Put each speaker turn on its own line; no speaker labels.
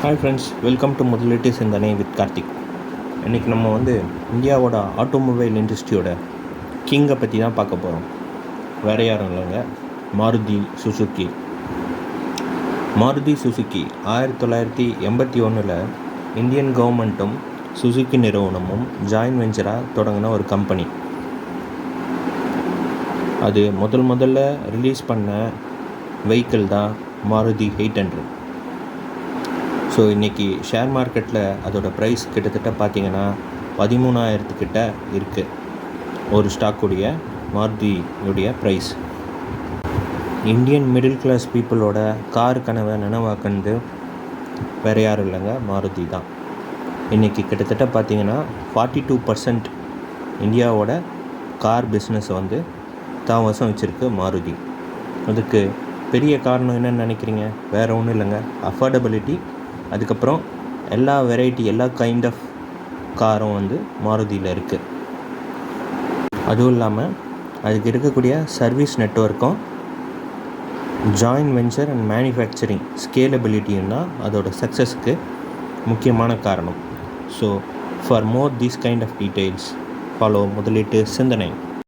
Hi friends welcome to முதலீட்டு சிந்தனை with Karthik இன்றைக்கி நம்ம வந்து இந்தியாவோட ஆட்டோமொபைல் இண்டஸ்ட்ரியோட கிங்கை பற்றி தான் பார்க்க போகிறோம் வேறு யாரும் இல்லைங்க. மாருதி சுசுக்கி மாருதி சுசுக்கி ஆயிரத்தி தொள்ளாயிரத்தி எண்பத்தி ஒன்றில் இந்தியன் கவர்மெண்ட்டும் சுசுக்கி நிறுவனமும் ஜாயின் வெஞ்சராக தொடங்கின ஒரு கம்பெனி அது முதல் முதல்ல ரிலீஸ் பண்ண வெஹிக்கிள் தான் மாருதி எயிட் ஹண்ட்ரட் ஸோ இன்றைக்கி ஷேர் மார்க்கெட்டில் அதோடய ப்ரைஸ் கிட்டத்தட்ட பார்த்திங்கன்னா பதிமூணாயிரத்துக்கிட்ட இருக்குது ஒரு ஸ்டாக்குடைய மாருதியுடைய ப்ரைஸ் இந்தியன் மிடில் கிளாஸ் பீப்புளோட கார் கனவை நினைவாக்குனது வேறு யாரும் இல்லைங்க மாருதி தான். இன்றைக்கி கிட்டத்தட்ட பார்த்தீங்கன்னா ஃபார்ட்டி டூ பர்சன்ட் இந்தியாவோட கார் பிஸ்னஸை வந்து தான் வசம் வச்சுருக்கு மாருதி. அதுக்கு பெரிய காரணம் என்னன்னு நினைக்கிறீங்க? வேறு ஒன்றும் இல்லைங்க. அஃபோர்டபிலிட்டி அதுக்கப்புறம் எல்லா வெரைட்டி எல்லா கைண்ட் ஆஃப் காரும் வந்து மாருதியில் இருக்குது அதுவும் இல்லாமல் அதுக்கு இருக்கக்கூடிய சர்வீஸ் நெட்ஒர்க்கும் ஜாயின்ட் வெஞ்சர் அண்ட் மேனுஃபேக்சரிங் ஸ்கேலபிலிட்டியும் தான் அதோட சக்ஸஸ்க்கு முக்கியமான காரணம். So for more these kind of details follow முதலீட்டு சிந்தனை.